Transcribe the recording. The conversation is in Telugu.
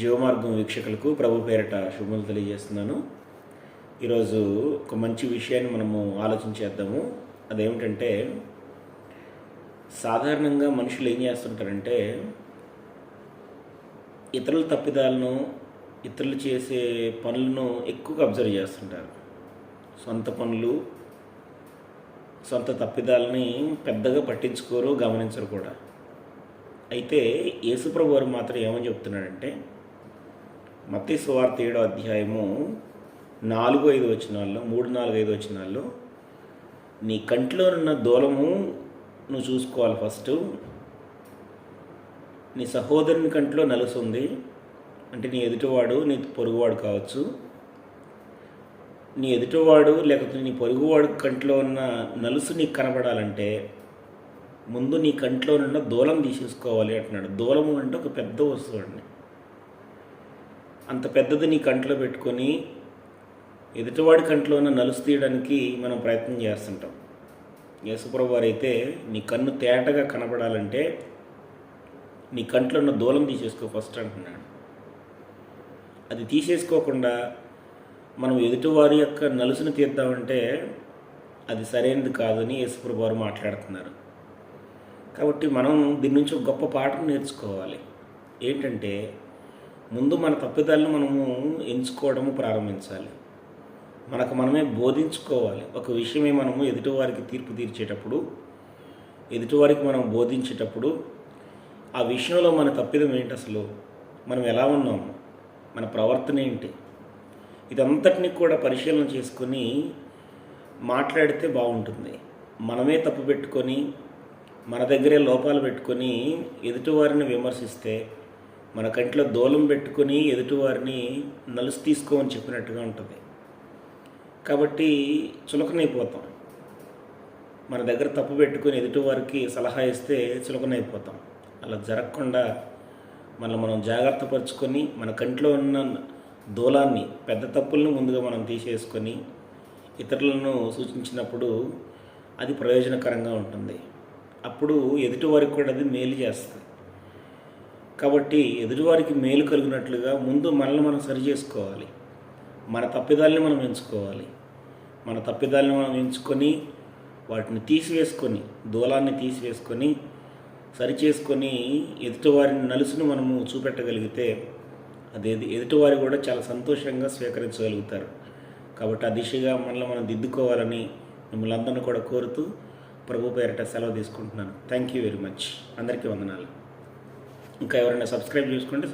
జీవమార్గం వీక్షకులకు ప్రభు పేరిట శుభములు తెలియజేస్తున్నాను. ఈరోజు ఒక మంచి విషయాన్ని మనము ఆలోచించేద్దాము అదేమిటంటే సాధారణంగా మనుషులు ఏం చేస్తుంటారంటే ఇతరుల తప్పిదాలను ఇతరులు చేసే పనులను ఎక్కువగా అబ్జర్వ్ చేస్తుంటారు. సొంత పనులు సొంత తప్పిదాలని పెద్దగా పట్టించుకోరు గమనించరు కూడా. అయితే యేసుప్రభు వారు మాత్రం ఏమని చెప్తున్నాడంటే మత్తి సువార్త ఏడో అధ్యాయము నాలుగు ఐదు వచనాల్లో మూడు నాలుగు ఐదు వచనాల్లో నీ కంట్లో ఉన్న దూలము నువ్వు చూసుకోవాలి ఫస్ట్. నీ సహోదరుని కంట్లో నలుసుంది అంటే నీ ఎదుటివాడు నీ పొరుగువాడు కావచ్చు. నీ ఎదుటివాడు లేకపోతే నీ పొరుగువాడు కంట్లో ఉన్న నలుసు నీకు కనబడాలంటే ముందు నీ కంట్లో ఉన్న దూలం తీసేసుకోవాలి అంటున్నాడు. దూలము అంటే ఒక పెద్ద వస్తువు అండి. అంత పెద్దది నీ కంట్లో పెట్టుకొని ఎదుటివాడి కంట్లోన నలుసు తీయడానికి మనం ప్రయత్నం చేస్తుంటాం. యేసుప్రభు వారు అయితే నీ కన్ను తేటగా కనబడాలంటే నీ కంట్లో ఉన్న దూలం తీసేసుకో ఫస్ట్ అంటున్నాడు. అది తీసేసుకోకుండా మనం ఎదుటివారి యొక్క నలుసును తీద్దామంటే అది సరైనది కాదని యేసుప్రభు వారు మాట్లాడుతున్నారు. కాబట్టి మనం దీని నుంచి ఒక గొప్ప పాఠం నేర్చుకోవాలి. ఏంటంటే ముందు మన తప్పిదాలను మనము ఎంచుకోవడము ప్రారంభించాలి. మనకు మనమే బోధించుకోవాలి. ఒక విషయమే మనము ఎదుటివారికి తీర్పు తీర్చేటప్పుడు ఎదుటివారికి మనం బోధించేటప్పుడు ఆ విషయంలో మన తప్పిదం ఏంటి అసలు? మనం ఎలా ఉన్నాము? మన ప్రవర్తన ఏంటి? ఇదంతటిని కూడా పరిశీలన చేసుకొని మాట్లాడితే బాగుంటుంది. మనమే తప్పు పెట్టుకొని మన దగ్గరే లోపాలు పెట్టుకొని ఎదుటివారిని విమర్శిస్తే మన కంట్లో దూలం పెట్టుకొని ఎదుటివారిని నలుసు తీసుకోమని చెప్పినట్టుగా ఉంటుంది. కాబట్టి చులకనైపోతాం. మన దగ్గర తప్పు పెట్టుకుని ఎదుటివారికి సలహా ఇస్తే చులకనైపోతాం. అలా జరగకుండా మనం మనం జాగ్రత్త పరుచుకొని మన కంట్లో ఉన్న దూలాన్ని పెద్ద తప్పులను ముందుగా మనం తీసేసుకొని ఇతరులను సూచించినప్పుడు అది ప్రయోజనకరంగా ఉంటుంది. అప్పుడు ఎదుటివారికి కూడా అది మేలు చేస్తుంది. కాబట్టి ఎదుటివారికి మేలు కలిగినట్లుగా ముందు మనల్ని మనం సరి చేసుకోవాలి. మన తప్పిదాల్ని మనం ఎంచుకోవాలి. మన తప్పిదాల్ని మనం ఎంచుకొని వాటిని తీసివేసుకొని దూలాన్ని తీసివేసుకొని సరి చేసుకొని ఎదుటివారిని నలుసును మనము చూపెట్టగలిగితే అదేది ఎదుటివారు కూడా చాలా సంతోషంగా స్వీకరించగలుగుతారు. కాబట్టి ఆ దిశగా మనల్ని మనం దిద్దుకోవాలని మిమ్మల్ని అందరిని కూడా కోరుతూ ప్రభు పేరిట సెలవు తీసుకుంటున్నాను. థ్యాంక్ యూ వెరీ మచ్ అందరికీ వందనాలు. ఇంకా ఎవరైనా సబ్స్క్రైబ్ చేసుకుంటే